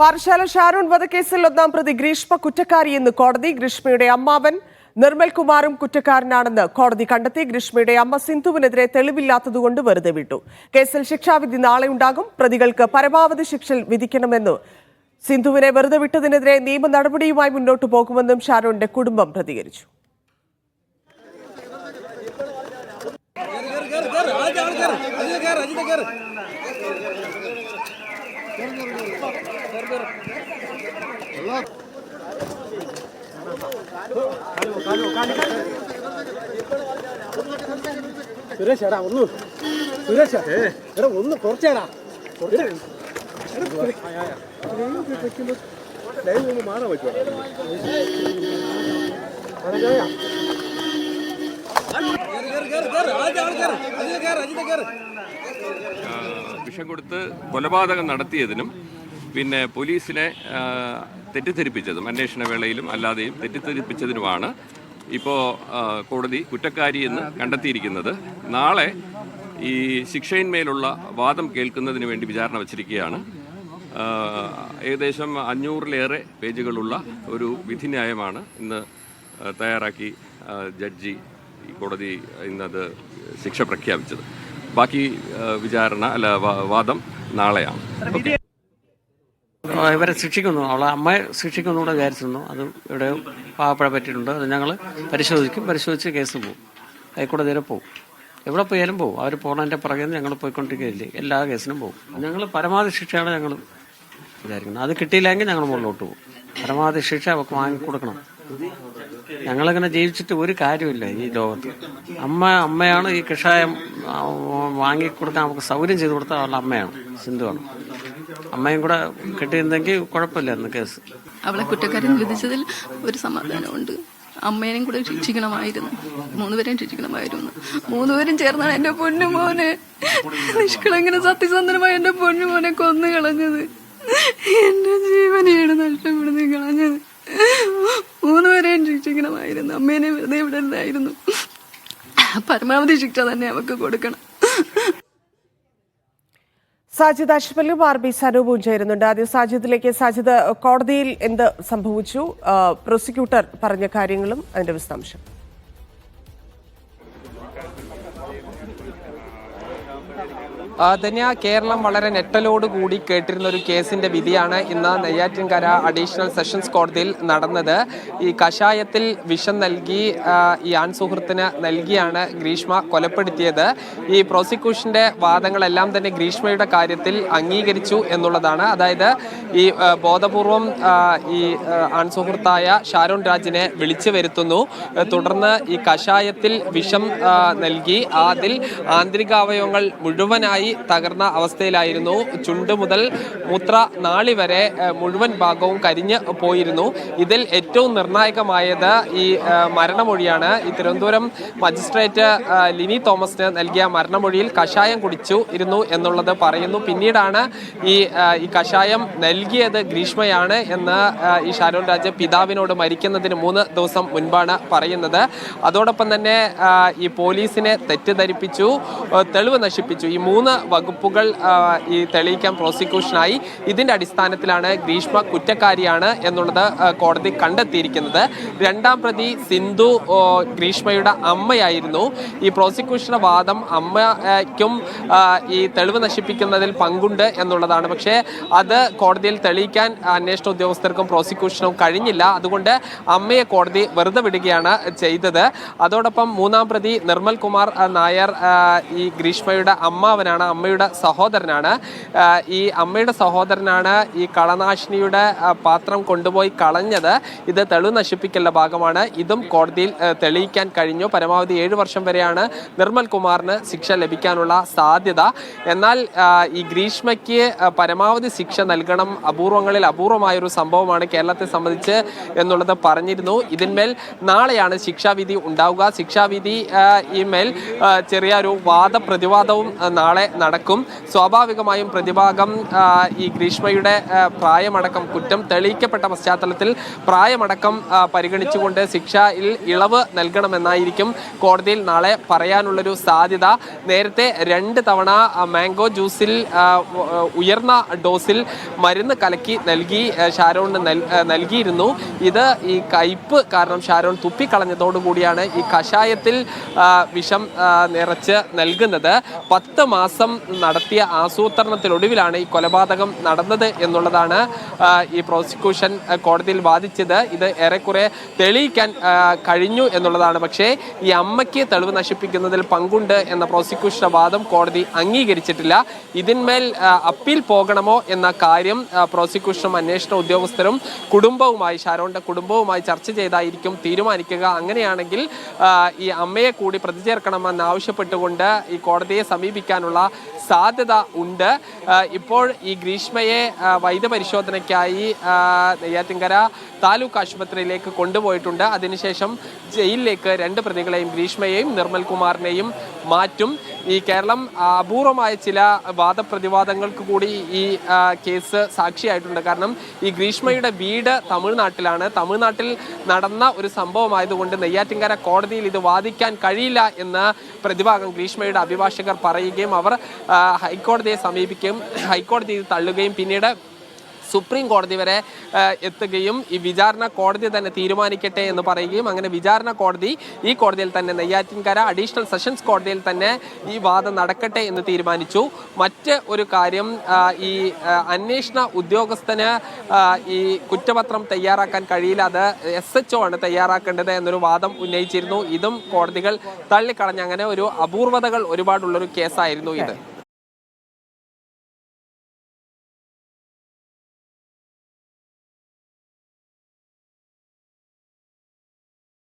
പാറശാല ഷാരൂൺ വധക്കേസിൽ ഒന്നാം പ്രതി ഗ്രീഷ്മ കുറ്റക്കാരിയെന്ന് കോടതി. ഗ്രീഷ്മയുടെ അമ്മാവൻ നിർമ്മൽ കുമാറും കുറ്റക്കാരനാണെന്ന് കോടതി കണ്ടെത്തി. ഗ്രീഷ്മയുടെ അമ്മ സിന്ധുവിനെതിരെ തെളിവില്ലാത്തതുകൊണ്ട് വെറുതെ വിട്ടു. കേസിൽ ശിക്ഷാവിധി നാളെ ഉണ്ടാകും. പ്രതികൾക്ക് പരമാവധി ശിക്ഷ വിധിക്കണമെന്ന് സിന്ധുവിനെ വെറുതെ വിട്ടതിനെതിരെ നിയമ നടപടിയുമായി മുന്നോട്ടു പോകുമെന്നും ഷാരൂണിന്റെ കുടുംബം പ്രതികരിച്ചു. സുരേഷ് എടാ ഒന്ന്. സുരേഷ് എടാ ഒന്ന് കുറച്ചേടാ. മാറാൻ പറ്റുമോ ആ, വിഷം കൊടുത്ത് കൊലപാതകം നടത്തിയതിനും പിന്നെ പോലീസിനെ തെറ്റിദ്ധരിപ്പിച്ചതും അന്വേഷണ വേളയിലും അല്ലാതെയും തെറ്റിദ്ധരിപ്പിച്ചതിനുമാണ് ഇപ്പോൾ കോടതി കുറ്റക്കാരി എന്ന് കണ്ടെത്തിയിരിക്കുന്നത്. നാളെ ഈ ശിക്ഷയിന്മേലുള്ള വാദം കേൾക്കുന്നതിന് വേണ്ടി വിചാരണ വച്ചിരിക്കുകയാണ്. ഏകദേശം അഞ്ഞൂറിലേറെ പേജുകളുള്ള ഒരു വിധിന്യായമാണ് ഇന്ന് തയ്യാറാക്കി ജഡ്ജി കോടതി ഇന്നത് ശിക്ഷ പ്രഖ്യാപിച്ചത്. ബാക്കി വിചാരണ അല്ല വാദം നാളെയാണ്. ഇവരെ ശിക്ഷിക്കുന്നു. അവളെ അമ്മയെ ശിക്ഷിക്കുന്നു കൂടെ വിചാരിച്ചിരുന്നു. അത് ഇവിടെ പാവപ്പഴ പറ്റിയിട്ടുണ്ട്. അത് ഞങ്ങൾ പരിശോധിക്കും. പരിശോധിച്ച് കേസ് പോകും ഹൈക്കോടതി വരെ പോകും എവിടെ പോയാലും പോകും അവർ പോണതിന്റെ പുറകെ ഞങ്ങൾ പോയിക്കൊണ്ടിരിക്കുകയില്ലേ? എല്ലാ കേസിനും പോകും ഞങ്ങൾ പരമാവധി ശിക്ഷയാണ് ഞങ്ങൾ വിചാരിക്കുന്നത്. അത് കിട്ടിയില്ലെങ്കിൽ ഞങ്ങൾ മുകളിലോട്ട് പോകും. പരമാവധി ശിക്ഷ അവർക്ക് വാങ്ങിക്കൊടുക്കണം. ഞങ്ങളിങ്ങനെ ജീവിച്ചിട്ട് ഒരു കാര്യമില്ല ഈ ലോകത്ത്. അമ്മ അമ്മയാണ് ഈ കഷായം വാങ്ങിക്കൊടുക്കാൻ നമുക്ക് സൗകര്യം ചെയ്തു കൊടുത്ത അവളുടെ അമ്മയാണ് സിന്ധുവാണ്. അമ്മയും കൂടെ കിട്ടിയിരുന്നെങ്കിൽ കുഴപ്പമില്ലായിരുന്നു കേസ്. അവളെ കുറ്റക്കാരൻ വിധിച്ചതിൽ ഒരു സമാധാനമുണ്ട്. അമ്മേനെയും കൂടെ ശിക്ഷിക്കണമായിരുന്നു മൂന്നുപേരെയും ശിക്ഷിക്കണമായിരുന്നു മൂന്നുപേരും ചേർന്നാണ് എന്റെ പൊന്നുമോനെ നിഷ്കളങ്ങനെ സത്യസന്ധനമായ എന്റെ പൊന്നുമോനെ കൊന്നു കളഞ്ഞത് എന്റെ ജീവനെയാണ് നഷ്ടപ്പെടുത്തി കളഞ്ഞത്. മൂന്നുപേരെയും ശിക്ഷിക്കണമായിരുന്നു അമ്മേനെ വെറുതെ വിടരുതായിരുന്നു. പരമാവധി ശിക്ഷ തന്നെ നമുക്ക് കൊടുക്കണം. സാജിദ് അഷ്ഫലും ആർ ബി സനൂപും ചേരുന്നുണ്ട്. ആദ്യം സാജിദിലേക്ക് സാജിദ് കോടതിയിൽ എന്ത് സംഭവിച്ചു? പ്രോസിക്യൂട്ടർ പറഞ്ഞ കാര്യങ്ങളും അതിന്റെ വിശദാംശം. ധന്യ കേരളം വളരെ നെട്ടലോടുകൂടി കേട്ടിരുന്ന ഒരു കേസിന്റെ വിധിയാണ് ഇന്ന് നെയ്യാറ്റിൻകര അഡീഷണൽ സെഷൻസ് കോടതിയിൽ നടന്നത്. ഈ കഷായത്തിൽ വിഷം നൽകി ഈ ആൺ സുഹൃത്തിന് നൽകിയാണ് ഗ്രീഷ്മ കൊലപ്പെടുത്തിയത്. ഈ പ്രോസിക്യൂഷന്റെ വാദങ്ങളെല്ലാം തന്നെ ഗ്രീഷ്മയുടെ കാര്യത്തിൽ അംഗീകരിച്ചു എന്നുള്ളതാണ്. അതായത് ഈ ബോധപൂർവം ഈ ആൺസുഹൃത്തായ ഷാരൂൺ രാജിനെ വിളിച്ചു വരുത്തുന്നു. തുടർന്ന് ഈ കഷായത്തിൽ വിഷം നൽകി. അതിൽ ആന്തരികാവയവങ്ങൾ മുഴുവനായി തകർന്ന അവസ്ഥയിലായിരുന്നു. ചുണ്ട് മുതൽ മൂത്ര നാളി വരെ മുഴുവൻ ഭാഗവും കരിഞ്ഞ് പോയിരുന്നു. ഇതിൽ ഏറ്റവും നിർണായകമായത് ഈ മരണമൊഴിയാണ്. ഈ തിരുവനന്തപുരം മജിസ്ട്രേറ്റ് ലിനി തോമസിന് നൽകിയ മരണമൊഴിയിൽ കഷായം കുടിച്ചു ഇരുന്നു എന്നുള്ളത് പറയുന്നു. പിന്നീടാണ് ഈ ഈ കഷായം നൽകിയത് ഗ്രീഷ്മയാണ് എന്ന് ഈ ഷാരോൺ രാജ് പിതാവിനോട് മരിക്കുന്നതിന് മൂന്ന് ദിവസം മുൻപാണ് പറയുന്നത്. അതോടൊപ്പം തന്നെ ഈ പോലീസിനെ തെറ്റിദ്ധരിപ്പിച്ചു തെളിവ് നശിപ്പിച്ചു. ഈ മൂന്ന് വകുപ്പുകൾ ഈ തെളിയിക്കാൻ പ്രോസിക്യൂഷനായി ഇതിന്റെ അടിസ്ഥാനത്തിലാണ് ഗ്രീഷ്മ കുറ്റക്കാരിയാണ് എന്നുള്ളത് കോടതി കണ്ടെത്തിയിരിക്കുന്നത്. രണ്ടാം പ്രതി സിന്ധു ഗ്രീഷ്മയുടെ അമ്മയായിരുന്നു. ഈ പ്രോസിക്യൂഷന്റെ വാദം അമ്മയ്ക്കും ഈ തെളിവ് നശിപ്പിക്കുന്നതിൽ പങ്കുണ്ട് എന്നുള്ളതാണ്. പക്ഷേ അത് കോടതിയിൽ തെളിയിക്കാൻ അന്വേഷണ ഉദ്യോഗസ്ഥർക്കും പ്രോസിക്യൂഷനും കഴിഞ്ഞില്ല. അതുകൊണ്ട് അമ്മയെ കോടതി വെറുതെ വിടുകയാണ് ചെയ്തത്. അതോടൊപ്പം മൂന്നാം പ്രതി നിർമ്മൽ കുമാർ നായർ ഈ ഗ്രീഷ്മയുടെ അമ്മാവനാണ് അമ്മയുടെ സഹോദരനാണ്. ഈ അമ്മയുടെ സഹോദരനാണ് ഈ കളനാശിനിയുടെ പാത്രം കൊണ്ടുപോയി കളഞ്ഞത്. ഇത് തെളിവ് നശിപ്പിക്കലിന്റെ ഭാഗമാണ്. ഇതും കോടതിയിൽ തെളിയിക്കാൻ കഴിഞ്ഞു. പരമാവധി ഏഴ് വർഷം വരെയാണ് നിർമ്മൽ കുമാറിന് ശിക്ഷ ലഭിക്കാനുള്ള സാധ്യത. എന്നാൽ ഈ ഗ്രീഷ്മയ്ക്ക് പരമാവധി ശിക്ഷ നൽകണം അപൂർവങ്ങളിൽ അപൂർവമായ ഒരു സംഭവമാണ് കേരളത്തെ സംബന്ധിച്ച് എന്നുള്ളത് പറഞ്ഞിരുന്നു. ഇതിന്മേൽ നാളെയാണ് ശിക്ഷാവിധി ഉണ്ടാവുക. ശിക്ഷാവിധി ഇമേൽ ഈ മേൽ ആ, ചെറിയൊരു വാദപ്രതിവാദവും നാളെ നടക്കും. സ്വാഭാവികമായും പ്രതിഭാഗം ഈ ഗ്രീഷ്മയുടെ പ്രായമടക്കം കുറ്റം തെളിയിക്കപ്പെട്ട പശ്ചാത്തലത്തിൽ പ്രായമടക്കം പരിഗണിച്ചുകൊണ്ട് ശിക്ഷയിൽ ഇളവ് നൽകണമെന്നായിരിക്കും കോടതിയിൽ നാളെ പറയാനുള്ളൊരു സാധ്യത. നേരത്തെ രണ്ട് തവണ മാംഗോ ജ്യൂസിൽ ഉയർന്ന ഡോസിൽ മരുന്ന് കലക്കി നൽകി ഷാരോണിന് നൽ- നൽകിയിരുന്നു. ഇത് ഈ കയ്പ് കാരണം ഷാരോൺ തുപ്പിക്കളഞ്ഞതോടുകൂടിയാണ് ഈ കഷായത്തിൽ വിഷം നിറച്ച് നൽകുന്നത്. പത്ത് മാസം നടത്തിയ ആസൂത്രണത്തിനൊടുവിലാണ് ഈ കൊലപാതകം നടന്നത് എന്നുള്ളതാണ് ഈ പ്രോസിക്യൂഷൻ കോടതിയിൽ വാദിച്ചത്. ഇത് ഏറെക്കുറെ തെളിയിക്കാൻ കഴിഞ്ഞു എന്നുള്ളതാണ്. പക്ഷേ ഈ അമ്മയ്ക്ക് തെളിവ് നശിപ്പിക്കുന്നതിൽ പങ്കുണ്ട് എന്ന പ്രോസിക്യൂഷന്റെ വാദം കോടതി അംഗീകരിച്ചിട്ടില്ല. ഇതിന്മേൽ അപ്പീൽ പോകണമോ എന്ന കാര്യം പ്രോസിക്യൂഷനും അന്വേഷണ ഉദ്യോഗസ്ഥരും കുടുംബവുമായി ഷാരോണിന്റെ കുടുംബവുമായി ചർച്ച ചെയ്തായിരിക്കും തീരുമാനിക്കുക. അങ്ങനെയാണെങ്കിൽ ഈ അമ്മയെ കൂടി പ്രതി ചേർക്കണമെന്ന് ആവശ്യപ്പെട്ടുകൊണ്ട് ഈ കോടതിയെ സമീപിക്കാനുള്ള സാധ്യത ഉണ്ട്. ഇപ്പോൾ ഈ ഗ്രീഷ്മയെ വൈദ്യപരിശോധനയ്ക്കായി നെയ്യാറ്റിങ്കര താലൂക്ക് ആശുപത്രിയിലേക്ക് കൊണ്ടുപോയിട്ടുണ്ട്. അതിനുശേഷം ജയിലിലേക്ക് രണ്ട് പ്രതികളെയും ഗ്രീഷ്മയെയും നിർമ്മൽ കുമാറിനെയും മാറ്റും. ഈ കേരളം അപൂർവമായ ചില വാദപ്രതിവാദങ്ങൾക്ക് കൂടി ഈ കേസ് കേസ് സാക്ഷിയായിട്ടുണ്ട്. കാരണം ഈ ഗ്രീഷ്മയുടെ വീട് തമിഴ്നാട്ടിലാണ്. തമിഴ്നാട്ടിൽ നടന്ന ഒരു സംഭവമായതുകൊണ്ട് നെയ്യാറ്റിൻകര കോടതിയിൽ ഇത് വാദിക്കാൻ കഴിയില്ല എന്ന് പ്രതിഭാഗം ഗ്രീഷ്മയുടെ അഭിഭാഷകർ പറയുകയും അവർ ഹൈക്കോടതിയെ സമീപിക്കുകയും ഹൈക്കോടതി ഇത് തള്ളുകയും പിന്നീട് സുപ്രീം കോടതി വരെ എത്തുകയും ഈ വിചാരണ കോടതി തന്നെ തീരുമാനിക്കട്ടെ എന്ന് പറയുകയും അങ്ങനെ വിചാരണ കോടതി ഈ കോടതിയിൽ തന്നെ നെയ്യാറ്റിൻകര അഡീഷണൽ സെഷൻസ് കോടതിയിൽ തന്നെ ഈ വാദം നടക്കട്ടെ എന്ന് തീരുമാനിച്ചു. മറ്റ് ഒരു കാര്യം ഈ അന്വേഷണ ഉദ്യോഗസ്ഥന് ഈ കുറ്റപത്രം തയ്യാറാക്കാൻ കഴിയില്ല. അത് എസ് എച്ച് ആണ് തയ്യാറാക്കേണ്ടത് എന്നൊരു വാദം ഉന്നയിച്ചിരുന്നു. ഇതും കോടതികൾ തള്ളിക്കളഞ്ഞ അങ്ങനെ ഒരു അപൂർവതകൾ ഒരുപാടുള്ളൊരു കേസായിരുന്നു ഇത്.